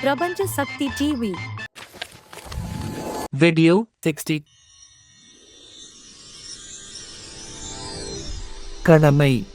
பிரபஞ்ச சக்தி TV Video 60 கடமை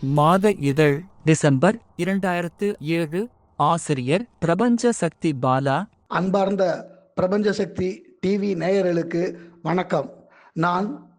மாத இதழ் டிசம்பர் இரண்டாயிரத்து ஏழு. ஆசிரியர் பிரபஞ்ச சக்தி பாலா. அன்பார்ந்த பிரபஞ்ச சக்தி டிவி நேயர்களுக்கு வணக்கம். நான்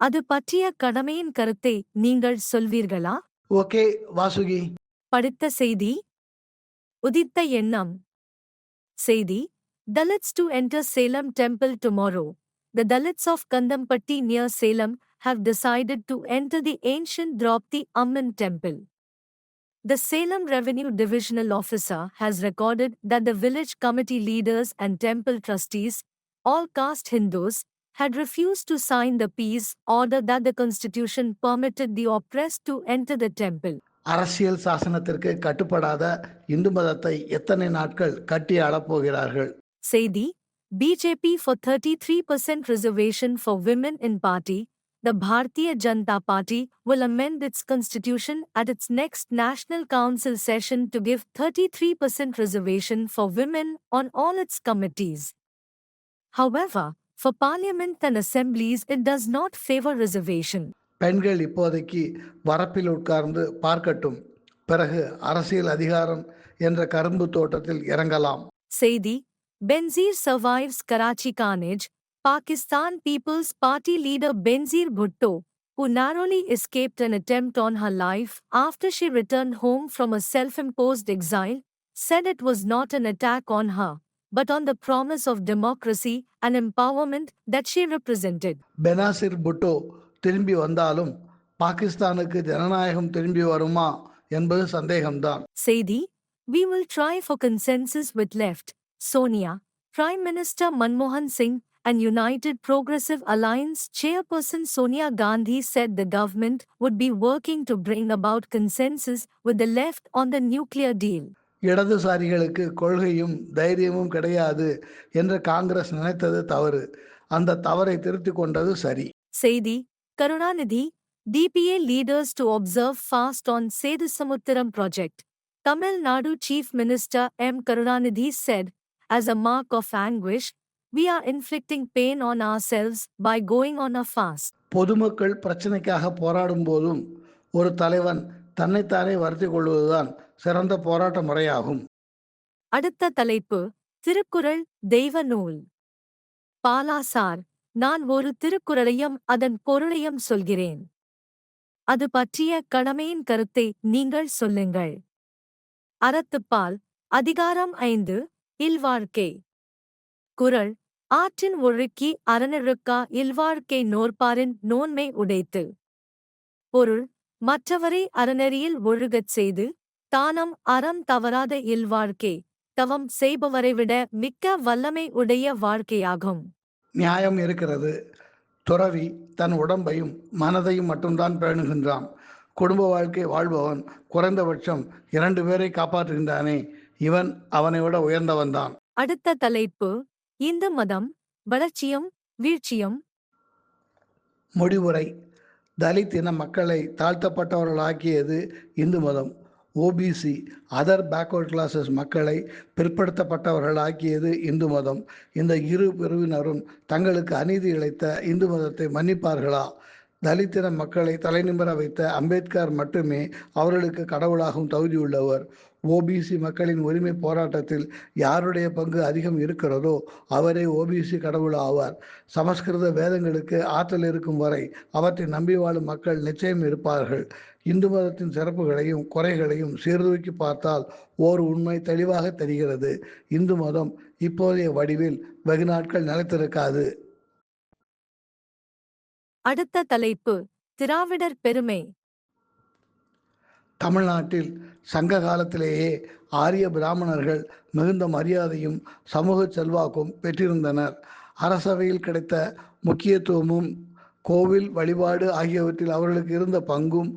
அது பற்றிய கடமையின் கருத்தை நீங்கள் சொல்வீர்களா ஓகே வாசுகி படித்த செய்தி உதித்த எண்ணம் செய்தி Dalits to enter Salem temple tomorrow. The Dalits of Kandampatti near Salem have decided to enter the ancient Draupadi Amman temple. The Salem Revenue Divisional Officer has recorded that the village committee leaders and temple trustees, all caste Hindus, had refused to sign the peace order that the constitution permitted the oppressed to enter the temple. அரசியல் சாசனத்திற்கு கட்டுப்படாத இந்து மதத்தை எத்தனை நாட்கள் கட்டி அழப்போகிறார்கள் Saidi, BJP for 33% reservation for women in party, the Bharatiya Janata Party will amend its constitution at its next National Council session to give 33% reservation for women on all its committees. However, for parliament and assemblies it does not favor reservation. பெண்கள் இப்போதைக்கு வரப்பில் உட்கார்ந்து பார்க்கட்டும் பிறகு அரசியல் அதிகாரம் என்ற கரும்பு தோட்டத்தில் இறங்கலாம் Saidi, Benzir survives Karachi carnage. Pakistan People's Party leader Benzir Bhutto, who narrowly escaped an attempt on her life after she returned home from a self imposed exile, said it was not an attack on her, but on the promise of democracy and empowerment that she represented. Benazir Bhutto திரும்பி வந்தாலும் பாகிஸ்தானுக்கு ஜனநாயகம் திரும்பி வருமா என்பது சந்தேகம்தான் Saidi, we will try for consensus with left, Sonia, Prime Minister Manmohan Singh, and United Progressive Alliance chairperson Sonia Gandhi said the government would be working to bring about consensus with the left on the nuclear deal. இடதுசாரிகளுக்கு கொள்கையும் தைரியமும் கிடையாது என்று காங்கிரஸ் நினைத்தது தவறு அந்த தவறை திருத்திக் கொண்டது சரி Saidi, Karunanidhi, DPA leaders to observe fast on Sedusamuttiram project. Tamil Nadu Chief Minister M. Karunanidhi said, as a mark of anguish, we are inflicting pain on ourselves by going on a fast. பொதுமக்கள் பிரச்சனைக்காக போராடும் போதும் ஒரு தலைவன் தன்னைத்தானே வருத்திக் கொள்வதுதான் சிறந்த போராட்ட முறையாகும். அடுத்த தலைப்பு திருக்குறள் தெய்வ நூல். பாலாசார் நான் ஒரு திருக்குறளையும் அதன் பொருளையும் சொல்கிறேன். அது பற்றிய கடமையின் கருத்தை நீங்கள் சொல்லுங்கள். அறத்துப்பால் அதிகாரம் ஐந்து இல்வாழ்க்கை. குரல் ஆற்றின் ஒழுக்கி அறநிழுக்கா இல்வாழ்க்கை நோற்பாரின் நோன்மை உடைத்து. பொருள் மற்றவரை அறநெறியில் ஒழுகச் செய்து தானம் அறம் தவறாத இல்வாழ்க்கை தவம் செய்பவரை விட மிக்க வல்லமை உடைய வாழ்க்கையாகும். நியாயம் இருக்கிறது. துறவி தன் உடம்பையும் மனதையும் மட்டும்தான் பேணுகின்றான். குடும்ப வாழ்க்கை வாழ்பவன் குறைந்தபட்சம் இரண்டு பேரை காப்பாற்றுகின்றானே. இவன் அவனை விட உயர்ந்தவன்தான் அடுத்த தலைப்பு இந்து மதம் வளர்ச்சியும் வீழ்ச்சியும். முடிவுரை. தலித் இன மக்களை தாழ்த்தப்பட்டவர்களாக்கியது இந்து மதம். ஓபிசி அதர் பேக்வர்ட் கிளாஸஸ் மக்களை பிற்படுத்தப்பட்டவர்களாக்கியது இந்து மதம். இந்த இரு பிரிவினரும் தங்களுக்கு அநீதி இழைத்த இந்து மதத்தை மன்னிப்பார்களா? தலித்தின மக்களை தலைநிமிர வைத்த அம்பேத்கர் மட்டுமே அவர்களுக்கு கடவுளாகவும் தகுதியுள்ளவர் ஓபிசி மக்களின் உரிமை போராட்டத்தில் யாருடைய பங்கு அதிகம் இருக்கிறதோ அவரே ஓபிசி கடவுள் ஆவார். சமஸ்கிருத வேதங்களுக்கு ஆற்றல் இருக்கும் வரை அவற்றை நம்பி வாழும் மக்கள் நிச்சயம் இருப்பார்கள். இந்து மதத்தின் சிறப்புகளையும் குறைகளையும் சீர்தூக்கி பார்த்தால் ஓர் உண்மை தெளிவாக தெரிகிறது. இந்து மதம் இப்போதைய வடிவில் வெகு நாட்கள் நிலைத்திருக்காது. அடுத்த தலைப்பு திராவிடர் பெருமை. தமிழ்நாட்டில் சங்க காலத்திலேயே ஆரிய பிராமணர்கள் மிகுந்த மரியாதையும் சமூக செல்வாக்கும் பெற்றிருந்தனர். அரசவையில் கிடைத்த முக்கியத்துவமும் கோவில் வழிபாடு ஆகியவற்றில் அவர்களுக்கு இருந்த பங்கும்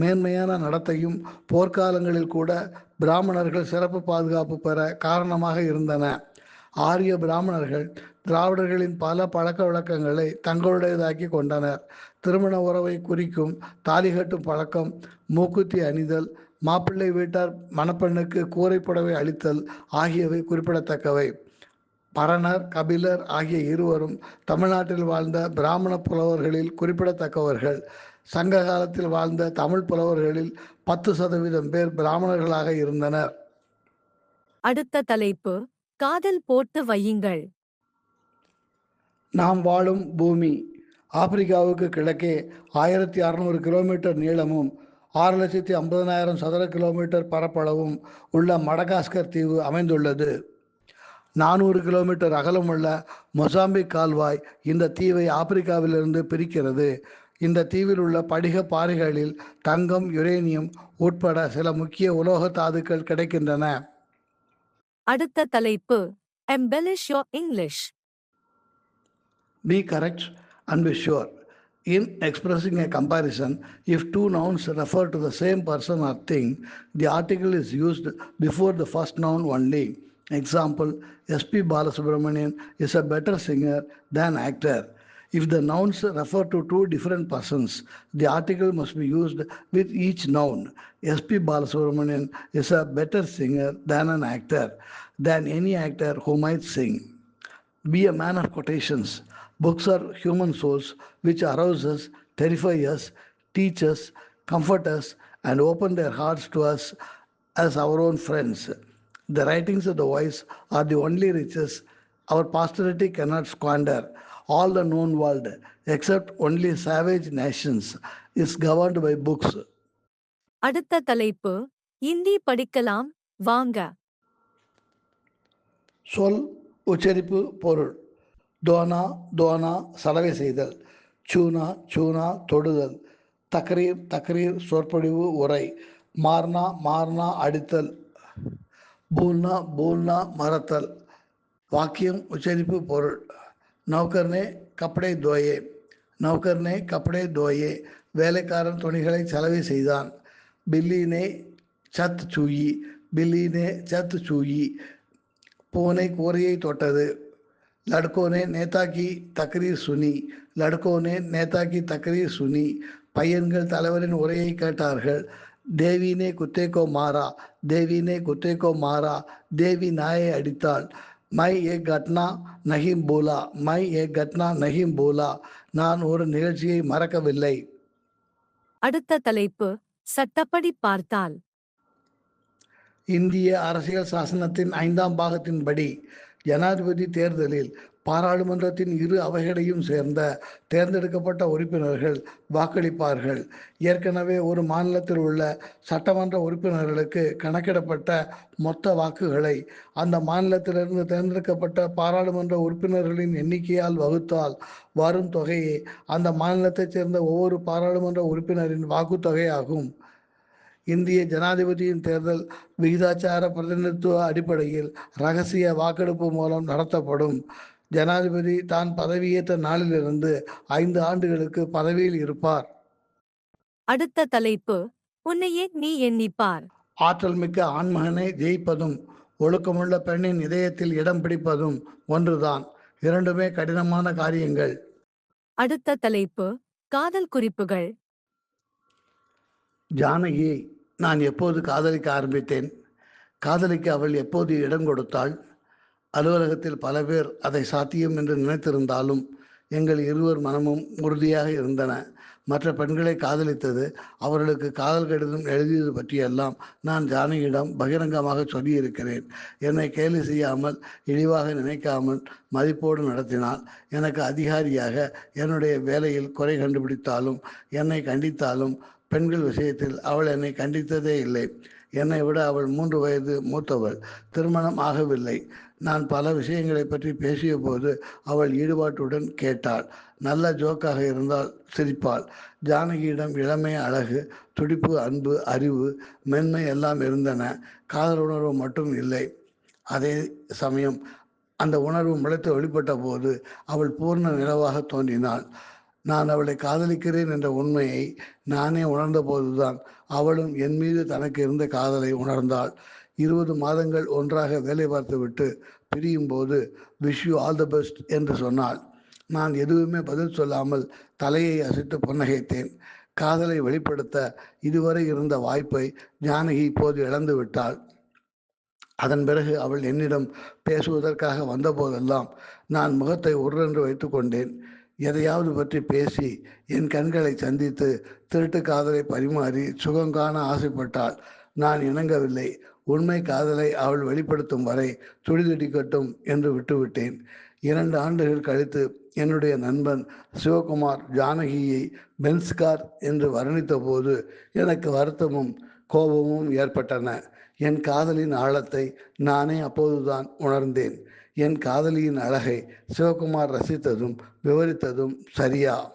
மேன்மையான நடத்தையும் போர்க்காலங்களில் கூட பிராமணர்கள் சிறப்பு பாதுகாப்பு பெற காரணமாக இருந்தன. ஆரிய பிராமணர்கள் திராவிடர்களின் பல பழக்க வழக்கங்களை தங்களுடையதாக்கி கொண்டனர். திருமண உறவை குறிக்கும் தாலி கட்டும் பழக்கம் மூக்குத்தி அணிதல் மாப்பிள்ளை வீட்டார் மணப்பெண்ணுக்கு கூரை புடவை அளித்தல் ஆகியவை குறிப்பிடத்தக்கவை. பரணர் கபிலர் ஆகிய இருவரும் தமிழ்நாட்டில் வாழ்ந்த பிராமண புலவர்களில் குறிப்பிடத்தக்கவர்கள். சங்க காலத்தில் வாழ்ந்த தமிழ் புலவர்களில் பத்து சதவீதம் பேர் பிராமணர்களாக இருந்தனர். அடுத்த தலைப்பு காதல் போட்டு வையுங்கள். நாம் வாழும் பூமி. ஆப்பிரிக்காவுக்கு கிழக்கே ஆயிரத்தி அறநூறு கிலோமீட்டர் நீளமும் ஆறு லட்சத்தி ஐம்பதனாயிரம் சதுர கிலோமீட்டர் பரப்பளவும் உள்ள மடகாஸ்கர் தீவு அமைந்துள்ளது. நானூறு கிலோமீட்டர் அகலமுள்ள மொசாம்பிக் கால்வாய் இந்த தீவை ஆப்பிரிக்காவிலிருந்து பிரிக்கிறது. இந்த தீவில் உள்ள படிக பாறைகளில் தங்கம் யுரேனியம் உட்பட சில முக்கிய உலோக தாதுக்கள் கிடைக்கின்றன. அடுத்த தலைப்பு embellish your English. Be correct. And be sure. In expressing a comparison, if two nouns refer to the same person or thing, the article is used before the first noun only. Example, S.P. Balasubramanian is a better singer than actor. If the nouns refer to two different persons, the article must be used with each noun. S.P. Balasubramanian is a better singer than an actor, than any actor who might sing. Be a man of quotations. Books are human souls which arouse us, terrify us, teach us, comfort us, and open their hearts to us as our own friends. The writings of the wise are the only riches our posterity cannot squander. All the known world, except only savage nations, is governed by books. அடுத்த தலைப்பு இந்தி படிக்கலாம் வாங்க சொல் உச்சரிப்பு பொருள் தோனா தோனா சலவை செய்தல். சூனா சூனா தொடுதல். தக்ரீர் தக்ரீர் சொற்பொழிவு உரை. மார்னா மார்னா அடித்தல். பூல்னா பூல்னா மறத்தல். வாக்கியம் உச்சரிப்பு பொருள். நௌகர்னே கப்படை தோயே. நௌக்கர்னே கப்படை தோயே. வேலைக்காரன் துணிகளை சலவை செய்தான். பில்லினே சத் சூயி. பில்லினே சத் சூயி. பூனை கூரையை தொட்டது. லடுக்கோனே நேதாக்கி தக்ரீர் சுனி லடுக்கோனே நேதாக்கி தக்ரீர் சுனி பையன்கள் தலைவரின் உரையை கேட்டார்கள் தேவினே குத்தேக்கோ மாறா தேவினே குத்தேக்கோ மாறா தேவி நாயை அடித்தாள் மை ஏ கட்னா நஹிம் போலா மை ஏ கட்னா நஹிம் போலா நான் ஒரு நிகழ்ச்சியை மறக்கவில்லை அடுத்த தலைப்பு சட்டப்படி பார்த்தால். இந்திய அரசியல் சாசனத்தின் ஐந்தாம் பாகத்தின்படி ஜனாதிபதி தேர்தலில் பாராளுமன்றத்தின் இரு அவைகளையும் சேர்ந்த தேர்ந்தெடுக்கப்பட்ட உறுப்பினர்கள் வாக்களிப்பார்கள். ஏற்கனவே ஒரு மாநிலத்தில் உள்ள சட்டமன்ற உறுப்பினர்களுக்கு கணக்கிடப்பட்ட மொத்த வாக்குகளை அந்த மாநிலத்திலிருந்து தேர்ந்தெடுக்கப்பட்ட பாராளுமன்ற உறுப்பினர்களின் எண்ணிக்கையால் வகுத்தால் வரும் தொகையே அந்த மாநிலத்தைச் சேர்ந்த ஒவ்வொரு பாராளுமன்ற உறுப்பினரின் வாக்குத்தொகையாகும். இந்திய ஜனாதிபதியின் தேர்தல் விகிதாச்சார பிரதிநிதித்துவ அடிப்படையில் ரகசிய வாக்கெடுப்பு மூலம் நடத்தப்படும். ஜனாதிபதி தான் பதவியேற்ற நாளிலிருந்து ஐந்து ஆண்டுகளுக்கு பதவியில் இருப்பார். அடுத்த தலைப்பு உன்னையே நீ எண்ணிப்பார். ஆற்றல் மிக்க ஆண்மகனை ஜெயிப்பதும் ஒழுக்கமுள்ள பெண்ணின் இதயத்தில் இடம் பிடிப்பதும் ஒன்றுதான். இரண்டுமே கடினமான காரியங்கள். அடுத்த தலைப்பு காதல் குறிப்புகள். ஜானகியை நான் எப்போது காதலிக்க ஆரம்பித்தேன்? காதலிக்க அவள் எப்போது இடம் கொடுத்தாள்? அலுவலகத்தில் பல பேர் அதை சாத்தியம் என்று நினைத்திருந்தாலும் எங்கள் இருவர் மனமும் உறுதியாக இருந்தன. மற்ற பெண்களை காதலித்தது அவர்களுக்கு காதல் கடிதம் எழுதியது பற்றியெல்லாம் நான் ஜானகியிடம் பகிரங்கமாக சொல்லியிருக்கிறேன். என்னை கேலி செய்யாமல் இழிவாக நினைக்காமல் மதிப்போடு நடத்தினால் எனக்கு அதிகாரியாக என்னுடைய வேலையில் குறை கண்டுபிடித்தாலும் என்னை கண்டித்தாலும் பெண்கள் விஷயத்தில் அவள் என்னை கண்டித்ததே இல்லை. என்னை விட அவள் மூன்று வயது மூத்தவள். திருமணம் ஆகவில்லை. நான் பல விஷயங்களை பற்றி பேசிய போது அவள் ஈடுபாட்டுடன் கேட்டாள். நல்ல ஜோக்காக இருந்தால் சிரிப்பாள். ஜானகியிடம் இளமை அழகு துடிப்பு அன்பு அறிவு மென்மை எல்லாம் இருந்தன. காதல் உணர்வு மட்டும் இல்லை. அதே சமயம் அந்த உணர்வு முளைத்து வெளிப்பட்ட போது அவள் பூர்ண நிலவாக தோன்றினாள். நான் அவளை காதலிக்கிறேன் என்ற உண்மையை நானே உணர்ந்த போதுதான் அவளும் என் மீது தனக்கு இருந்த காதலை உணர்ந்தாள். இருபது மாதங்கள் ஒன்றாக வேலை பார்த்துவிட்டு பிரியும் போது wish you all the best என்று சொன்னாள். நான் எதுவுமே பதில் சொல்லாமல் தலையை அசைத்து புன்னகைத்தேன். காதலை வெளிப்படுத்த இதுவரை இருந்த வாய்ப்பை ஜானகி இப்போது இழந்து விட்டாள். அதன் பிறகு அவள் என்னிடம் பேசுவதற்காக வந்தபோதெல்லாம் நான் முகத்தை உருரென்று வைத்துக்கொண்டேன். எதையாவது பற்றி பேசி என் கண்களை சந்தித்து திருட்டு காதலை பரிமாறி சுகம் காண ஆசைப்பட்டாள் நான் இணங்கவில்லை. உண்மை காதலை அவள் வெளிப்படுத்தும் வரை துடிதுடிக்கட்டும் என்று விட்டுவிட்டேன். இரண்டு ஆண்டுகள் கழித்து என்னுடைய நண்பன் சிவகுமார் ஜானகியை பென்ஸ்கார் என்று வர்ணித்த போது எனக்கு வருத்தமும் கோபமும் ஏற்பட்டன. என் காதலின் ஆழத்தை நானே அப்போதுதான் உணர்ந்தேன். என் காதலியின் அழகை சிவகுமார் ரசித்ததும் விவரித்ததும் சரியா?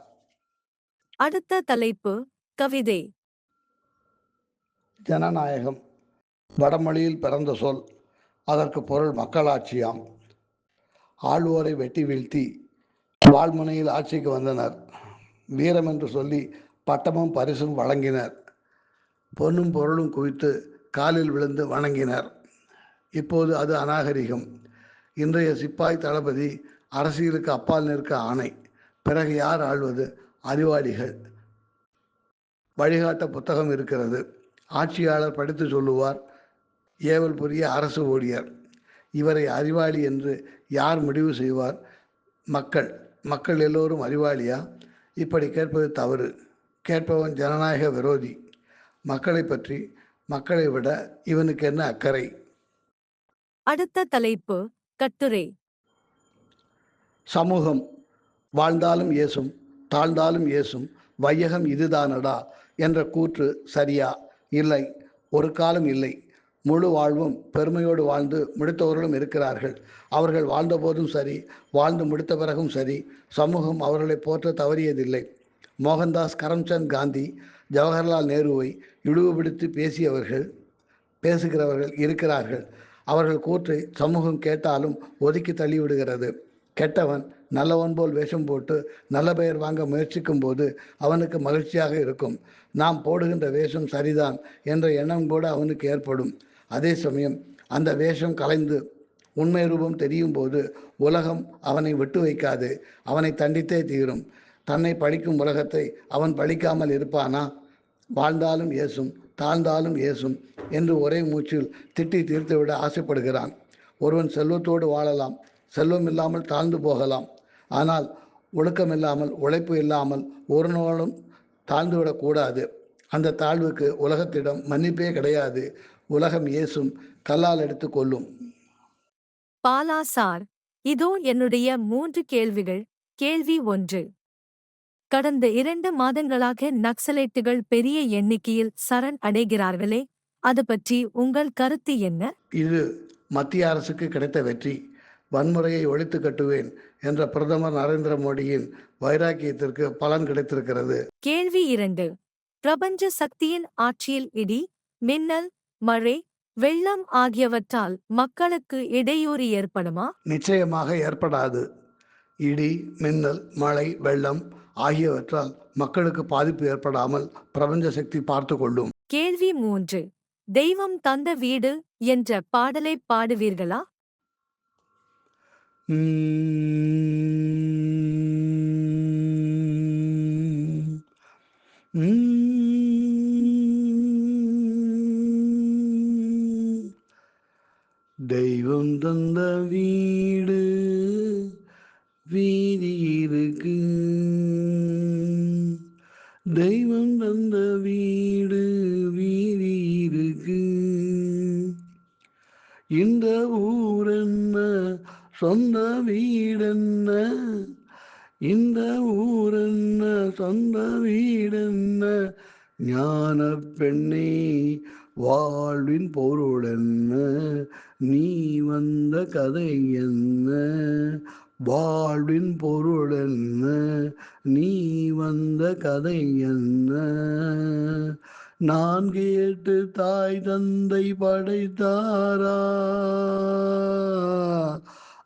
அடுத்த தலைப்பு கவிதை. ஜனநாயகம். வடமொழியில் பிறந்த சொல் அதற்கு பொருள் மக்களாட்சியாம். ஆள்வோரை வெட்டி வீழ்த்தி வாழ்முனையில் ஆட்சிக்கு வந்தனர். வீரம் என்று சொல்லி பட்டமும் பரிசும் வழங்கினர். பொன்னும் பொருளும் குவித்து காலில் விழுந்து வணங்கினர். இப்போது அது அநாகரிகம். இன்றைய சிப்பாய் தளபதி அரசியலுக்கு அப்பால் நிற்க ஆணை. பிறகு யார் ஆள்வது? அறிவாளிகள். வழிகாட்ட புத்தகம் இருக்கிறது. ஆட்சியாளர் படித்து சொல்லுவார் ஏவல் புரிய அரசு ஊழியர். இவரை அறிவாளி என்று யார் முடிவு செய்வார்? மக்கள். மக்கள் எல்லோரும் அறிவாளியா? இப்படி கேட்பது தவறு. கேட்பவன் ஜனநாயக விரோதி. மக்களை பற்றி மக்களை விட இவனுக்கு என்ன அக்கறை? அடுத்த தலைப்பு கட்டுரை. சமூகம் வாழ்ந்தாலும் ஏசும் தாழ்ந்தாலும் ஏசும் வையகம் இதுதானடா என்ற கூற்று சரியா? இல்லை ஒரு காலம் இல்லை. முழு வாழ்வும் பெருமையோடு வாழ்ந்து முடித்தவர்களும் இருக்கிறார்கள். அவர்கள் வாழ்ந்தபோதும் சரி வாழ்ந்து முடித்த பிறகும் சரி சமூகம் அவர்களை போற்ற தவறியதில்லை. மோகன்தாஸ் கரம்சந்த் காந்தி ஜவஹர்லால் நேருவை இழிவுபடுத்தி பேசியவர்கள் பேசுகிறவர்கள் இருக்கிறார்கள். அவர்கள் கூற்றை சமூகம் கேட்டாலும் ஒதுக்கி தள்ளிவிடுகிறது. கெட்டவன் நல்லவன் போல் வேஷம் போட்டு நல்ல பெயர் வாங்க முயற்சிக்கும் போது அவனுக்கு மகிழ்ச்சியாக இருக்கும். நாம் போடுகின்ற வேஷம் சரிதான் என்ற எண்ணம் கூட அவனுக்கு ஏற்படும். அதே சமயம் அந்த வேஷம் கலைந்து உண்மை ரூபம் தெரியும் போது உலகம் அவனை விட்டு வைக்காது. அவனை தண்டித்தே தீரும். தன்னை படிக்கும் உலகத்தை அவன் படிக்காமல் இருப்பானா? வாழ்ந்தாலும் ஏசும் தாழ்ந்தாலும் ஏசும் என்று ஒரே மூச்சில் திட்டி தீர்த்துவிட ஆசைப்படுகிறான். ஒருவன் செல்வத்தோடு வாழலாம் செல்வம் இல்லாமல் தாழ்ந்து போகலாம். ஆனால் ஒழுக்கம் இல்லாமல் உழைப்பு இல்லாமல் ஒரு நாளும் தாழ்ந்துவிடக்கூடாது அந்த தாழ்வுக்கு உலகத்திடம் மன்னிப்பே கிடையாது. உலகம் ஏசும் கல்லால் எடுத்து கொள்ளும். பாலா சார் இதோ என்னுடைய மூன்று கேள்விகள். கேள்வி ஒன்று கடந்த இரண்டு மாதங்களாக நக்சலைட்டுகள் பெரிய எண்ணிக்கையில் சரண் அடைகிறார்களே அது பற்றி உங்கள் கருத்து என்ன? இது மத்திய அரசுக்கு கிடைத்த வெற்றி. வன்முறையை ஒழித்து கட்டுவேன் என்ற பிரதமர் நரேந்திர மோடியின் வைராக்கியத்திற்கு பலன் கிடைத்திருக்கிறது. கேள்வி இரண்டு. பிரபஞ்ச சக்தியின் ஆட்சியில் இடி மின்னல் மழை வெள்ளம் ஆகியவற்றால் மக்களுக்கு இடையூறு ஏற்படுமா? நிச்சயமாக ஏற்படாது. இடி மின்னல் மழை வெள்ளம் ஆகியவற்றால் மக்களுக்கு பாதிப்பு ஏற்படாமல் பிரபஞ்ச சக்தி பார்த்து கொள்ளும். கேள்வி மூன்று. தெய்வம் தந்த வீடு என்ற பாடலை பாடுவீர்களா. தெய்வம் தந்த வீடு வீதி இருக்கு. தெய்வம் தந்த வீடு வீதி இருக்கு. இந்த ஊர் என்ன? சொந்த வீடென்ன இந்த ஊர் என்ன? சொந்த வீடென்ன ஞான பெண்ணே வாழ்வின் பொருள் என்ன? நீ வந்த கதை என்ன? வாழ்வின் பொருள் என்ன? நீ வந்த கதை என்ன? நான் கேட்டு தாய் தந்தை படைத்தாரா?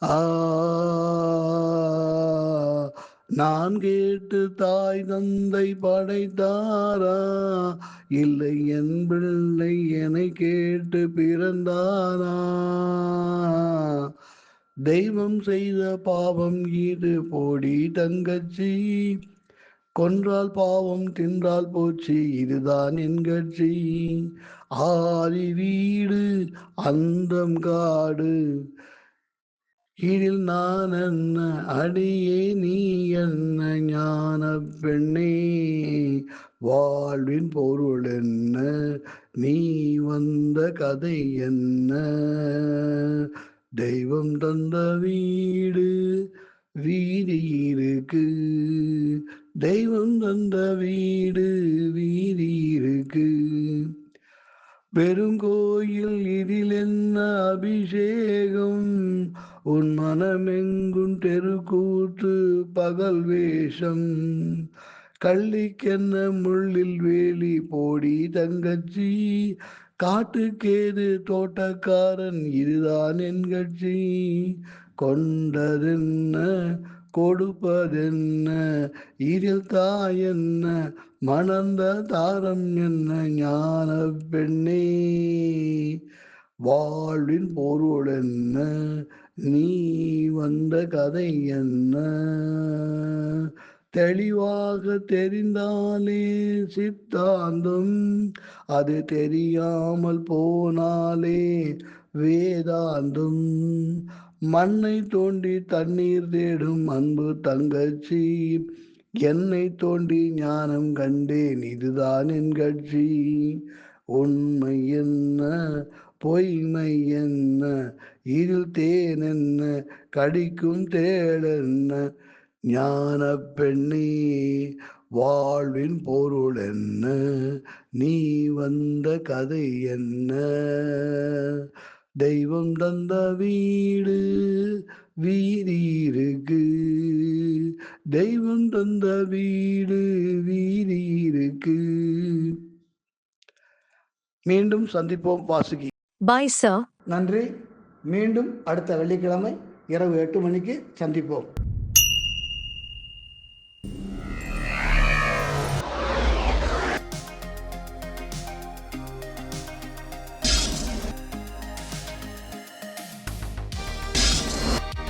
ஆ. நான் கேட்டு தாய் தந்தை படைத்தாரா? இல்லை என் பிள்ளை என்னை கேட்டு பிறந்தாரா? தெய்வம் செய்த பாவம் ஈடு போடி தங்கச்சி. கொன்றால் பாவம் தின்றால் போச்சு இதுதான் என் கட்சி. ஆதி வீடு அந்தம் காடு. இதில் நான் என்ன அடியே நீ என்ன ஞான பெண்ணே. வாழ்வின் பொருள் என்ன நீ வந்த கதை என்ன. தெய்வம் தந்த வீடு வீதி இருக்கு. தெய்வம் தந்த வீடு வீதி இருக்கு. பெருங்கோயில் இதில் என்ன அபிஷேகம்? உன் மனமெங்கும் தெருக்கூத்து பகல் வேஷம். கள்ளிக்கென்ன முள்ளில் வேலி போடி தங்கச்சி காட்டுக்கேது தோட்டக்காரன் இதுதான் என் கட்சி. கொண்டதென்ன கொடுப்பதென்ன இதில் தாயென்ன மணந்த தாரம் என்ன ஞான பெண்ணே. வாழ்வின் பொருள் என்ன நீ வந்த கதை என்ன தெளிவாக தெரிந்தாலே சித்தாந்தம் அது தெரியாமல் போனாலே வேதாந்தம். மண்ணை தோண்டி தண்ணீர் தேடும் அன்பு தங்கச்சி என்னை தோண்டி ஞானம் கண்டேன் இதுதான் என் கட்சி. உண்மை என்ன பொய்மை என்ன இதில் தேன் என்ன கடிக்கும் தேடென்ன ஞான பெண்ணே வாழ்வின் பொருள் என்ன? நீ வந்த கதை என்ன? தெய்வம் தந்த வீடு வீதி இருக்கு. தெய்வம் தந்த வீடு வீதி இருக்கு. மீண்டும் சந்திப்போம் வாசுகி. Bye, sir. நன்றி. மீண்டும் அடுத்த வெள்ளிக்கிழமை இரவு எட்டு மணிக்கு சந்திப்போம்.